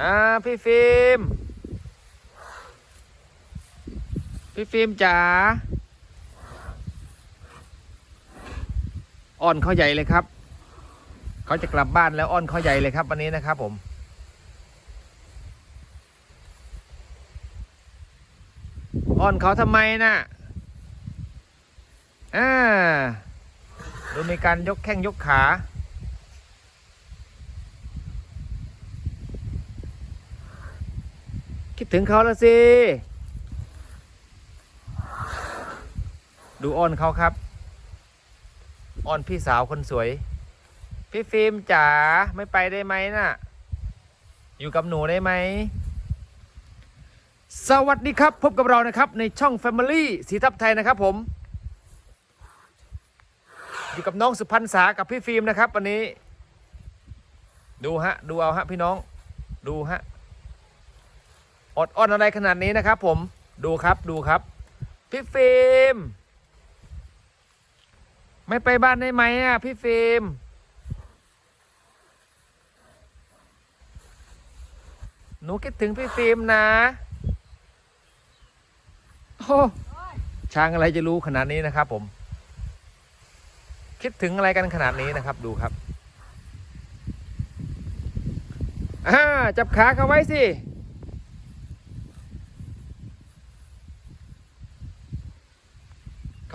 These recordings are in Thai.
อ่าพี่ฟิล์มพี่ฟิล์มจ๋าอ้อนเขาใหญ่เลยครับ เขาจะกลับบ้านแล้วอ้อนเขาใหญ่เลยครับ วันนี้นะครับผมอ้อนเขาทำไมน่ะอ่าดูมีการยกแข้งยกขา คิดถึงเขาแล้วสิ ดูอ้อนเขาครับอ้อนพี่สาวคนสวย พี่ฟิล์มจ๋าไม่ไปได้ไหมน่ะ อยู่กับหนูได้ไหม สวัสดีครับ พบกับเรานะครับ ในช่อง Family สีทับไทยนะครับผม อยู่กับน้องสุพรรณษากับพี่ฟิล์มนะครับ วันนี้ ดูฮะ ดูเอาฮะพี่น้อง ดูฮะ อดอ้อนอะไรขนาดนี้นะครับ ผมดูครับดูครับพี่ฟิล์มไม่ไปบ้านได้ไหมอะพี่ฟิล์มหนูคิดถึงพี่ฟิล์มนะโอ้ช้างอะไรจะรู้ขนาดนี้นะครับ ผม คิดถึงอะไรกันขนาดนี้นะครับ ดูครับอ่าจับขาเขาไว้สิ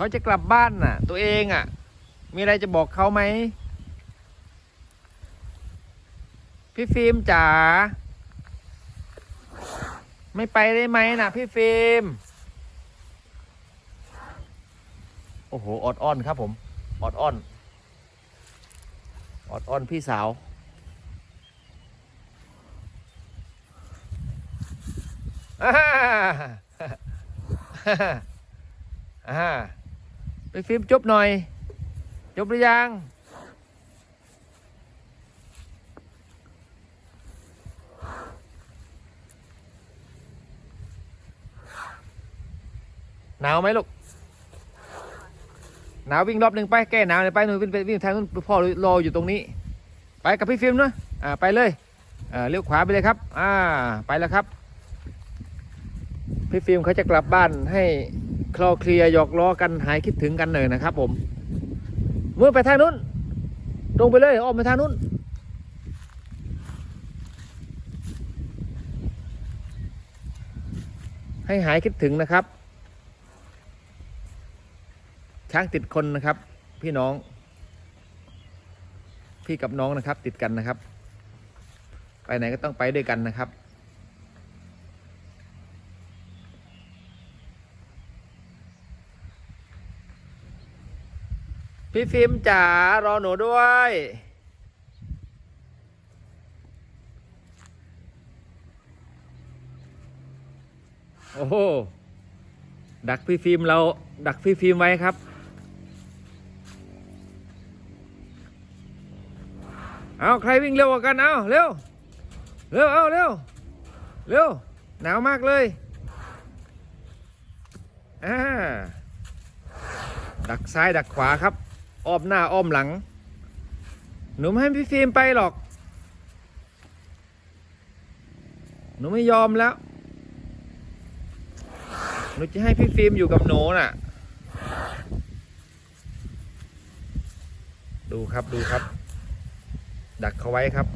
เขาจะกลับบ้านน่ะ ตัวเองอะ มีอะไรจะบอกเขาไหม พี่ฟิล์มจ๋าไม่ไปได้ไหมน่ะ พี่ฟิล์มโอ้โหออดอ้อนครับผมออดอ้อนออดอ้อนพี่สาวอ่าอ่า ไปฟิล์มจบหน่อย จบหรือยัง หนาวไหมลูก หนาววิ่งรอบหนึ่งไป แก้หนาวเลยไปหนูวิ่งไปวิ่งทางนู้นพ่อรออยู่ตรงนี้ ไปกับพี่ฟิล์มนะอ่าไปเลยอ่าเลี้ยวขวาไปเลยครับ อ่า ไปแล้วครับ พี่ฟิล์มเขาจะกลับบ้านให้ คลอเคลียหยอกล้อกันหายคิดถึงกันหน่อยนะครับ ผมเมื่อไปทางนู้น ตรงไปเลยออมไปทางนู้น ให้หายคิดถึงนะครับ ช้างติดคนนะครับ พี่น้อง พี่กับน้องนะครับ ติดกันนะครับ ไปไหนก็ต้องไปด้วยกันนะครับ พี่ฟิล์มจ๋ารอหนูด้วย โอ้โหดักพี่ฟิล์มเราดักพี่ฟิล์มไว้ครับ เอาใครวิ่งเร็วกว่ากัน เอาเร็ว เร็ว เอาเร็ว เร็ว หนาวมากเลย อ่า ดักซ้ายดักขวาครับ อ้อมหน้าอ้อมหลัง หนูไม่ให้พี่ฟิล์มไปหรอก หนูไม่ยอมแล้ว หนูจะให้พี่ฟิล์มอยู่กับหนูน่ะ ดูครับดูครับ ดักเขาไว้ครับ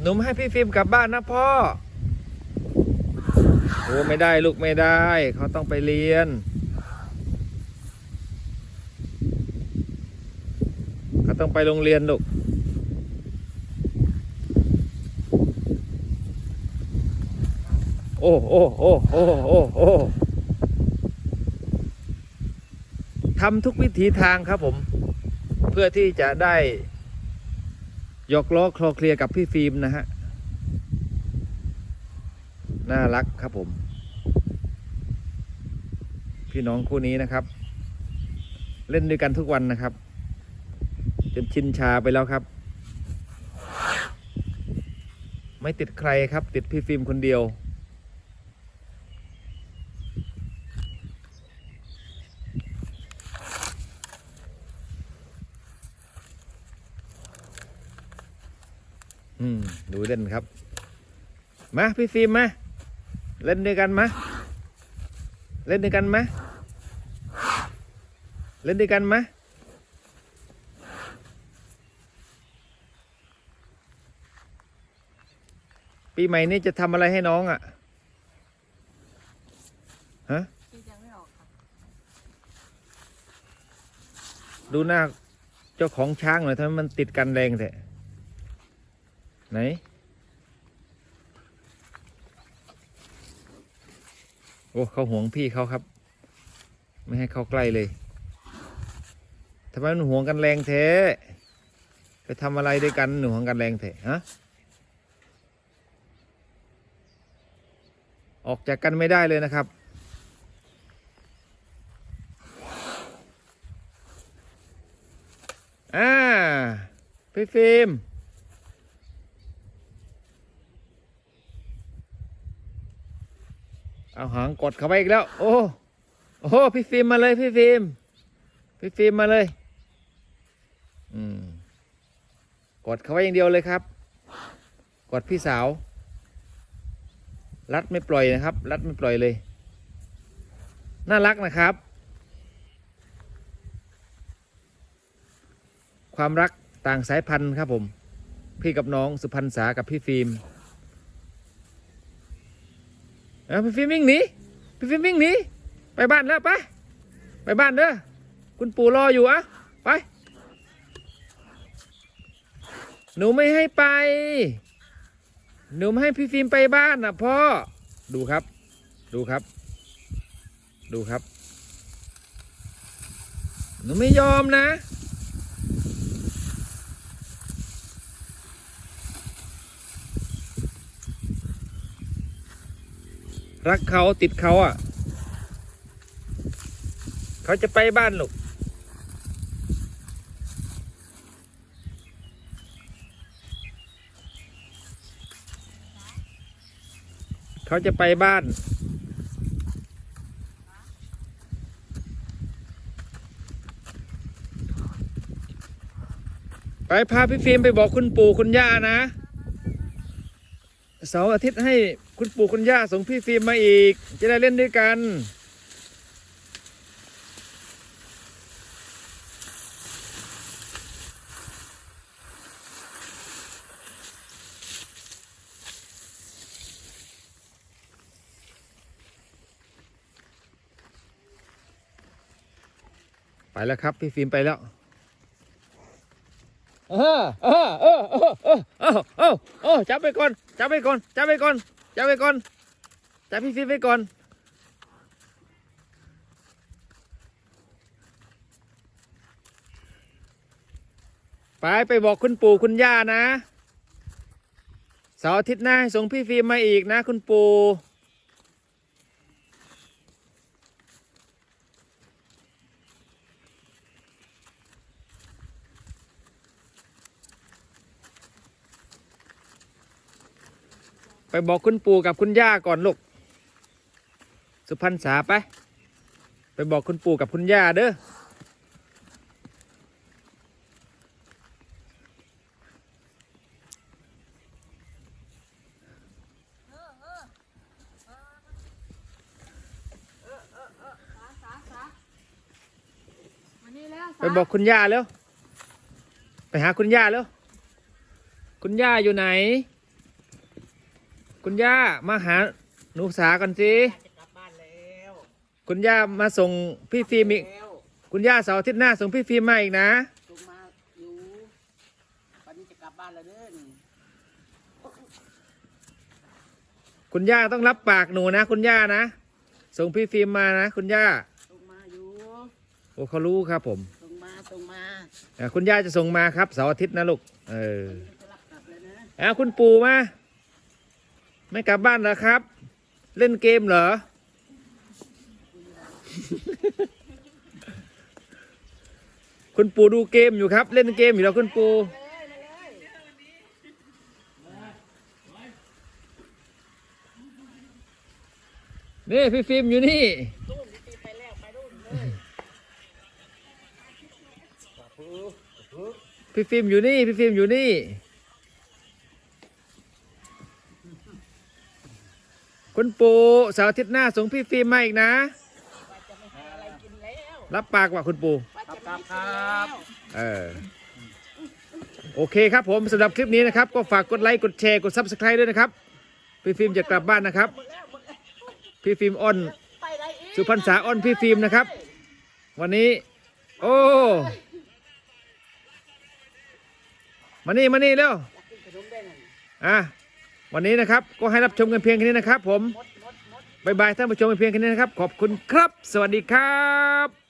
หนูไม่ให้พี่ฟิล์มกลับบ้านนะพ่อโอ้ไม่ได้ลูกไม่ได้ เขาต้องไปเรียน เขา ต้องไปโรงเรียนลูกโอ้โอ้โอ้โอ้โอ้โอ้ทำทุกวิถีทางครับผม เพื่อที่จะได้หยอกล้อคลอเคลียกับพี่ฟิล์มนะฮะ น่ารักครับผม พี่น้องคู่นี้นะครับ เล่นด้วยกันทุกวันนะครับ นชินชาไปแล้วครับ ไม่ติดใครครับ ติดพี่ฟิล์มคนเดียว อืม ดูเล่นครับ มาพี่ฟิล์มมา เล่นด้วยกันมา เล่นด้วยกันมา เล่นด้วยกันมา ปีใหม่นี้จะทำอะไรให้น้องอะ่ะฮะคิดยังไม่ออกค่ะดูหน้าเจ้าของช้างหน่อยทำไมมันติดกันแรงแท้ไหน โอ้เขาห่วงพี่เขาครับ ไม่ให้เข้าใกล้เลยทำไมมันห่วงกันแรงแท้ไปทำอะไรด้วยกันหนูห่วงกันแรงแท้ฮะ ออกจากกันไม่ได้เลยนะครับ อ่าพี่ฟิล์มเอาหางกดเข้าไปอีกแล้ว โอ้โอ้พี่ฟิล์มมาเลยพี่ฟิล์มพี่ฟิล์มมาเลย อืม กดเข้าไว้อย่างเดียวเลยครับ กดพี่สาว รัดไม่ปล่อยนะครับ รัดไม่ปล่อยเลย น่ารักนะครับ ความรักต่างสายพันธุ์ครับผม พี่กับน้องสุพรรณษากับพี่ฟิล์มเอาพี่ฟิล์มวิ่งหนีพี่ฟิล์มวิ่งหนีไปบ้านแล้วไปไปบ้านเด้อคุณปู่รออยู่อะไป หนูไม่ให้ไป หนูไม่ให้พี่ฟิล์มไปบ้านนะพ่อ ดูครับ ดูครับ ดูครับ หนูไม่ยอมนะ รักเขาติดเขาอะ เขาจะไปบ้านลูก เขาจะไปบ้าน ไปพาพี่ฟิล์มไปบอกคุณปู่คุณย่านะ เสาร์อาทิตย์ให้คุณปู่คุณย่าส่งพี่ฟิล์มมาอีก จะได้เล่นด้วยกัน แล้วครับ พี่ฟิล์มไปแล้วเออเออเออเออเออเออเออเออจับไปก่อนจับไปก่อนจับไปก่อนจับไปก่อนจับพี่ฟิล์มไปก่อนไปไปบอกคุณปู่คุณย่านะเสาร์อาทิตย์หน้าให้ส่งพี่ฟิล์มมาอีกนะคุณปู่ ไปบอกคุณปู่กับคุณย่าก่อนลูก สุพรรณษาไป ไปบอกคุณปู่กับคุณย่าเด้อสาสาสามานี่แล้วไปบอกคุณย่าแล้วไปหาคุณย่าแล้วคุณย่าอยู่ไหน คุณย่ามาหาหนูสาก่อนสิจะกลับบ้านแล้วคุณย่ามาส่งพี่ฟิล์มอีกแล้วคุณย่าเสาร์อาทิตย์หน้าส่งพี่ฟิล์มมาอีกนะ ลงมาอยู่วันนี้จะกลับบ้านแล้วเด้อนี่คุณย่าต้องรับปากหนูนะ คุณย่านะ ส่งพี่ฟิล์มมานะ คุณย่าลงมาอยู่โอ้เขารู้ครับผมลงมาลงมาอะคุณย่าจะส่งมาครับเสาร์อาทิตย์นะลูกเออจะรับกลับเลยนะ อะคุณปู่มา ไม่กลับบ้านเหรอครับ เล่นเกมเหรอ คุณปู่ดูเกมอยู่ครับ เล่นเกมอยู่แล้วคุณปู่นี่พี่ฟิล์มอยู่นี่ตู้มตีไปแล้วไปรุ่นเลยพี่ฟิล์มอยู่นี่ พี่ฟิล์มอยู่นี่ คุณปู่เสาร์อาทิตย์หน้าส่งพี่ฟิล์มมาอีกนะว่าจะไม่ให้อะไรกินแล้วรับปากว่าคุณปู่ว่าจะครับไม่ครักินบแล้วเออ โอเคครับผมสำหรับคลิปนี้นะครับ ก็ฝากกดไลค์ กดแชร์ กด subscribe ด้วยนะครับ พี่ฟิล์มจะกลับบ้านนะครับหมดแล้วหมดแล้วพี่ฟิล์มอ้อนไปไหนอีกสุพรรณษาอ้อนพี่ฟิล์มนะครับ วันนี้ โอ้มานี่มานี่เร็วอยากกินขนมได้นั่นอะ วันนี้นะครับก็ให้รับชมกันเพียงแค่นี้นะครับ ผมบายบายท่านผู้ชมเพียงแค่นี้นะครับ ขอบคุณครับ สวัสดีครับ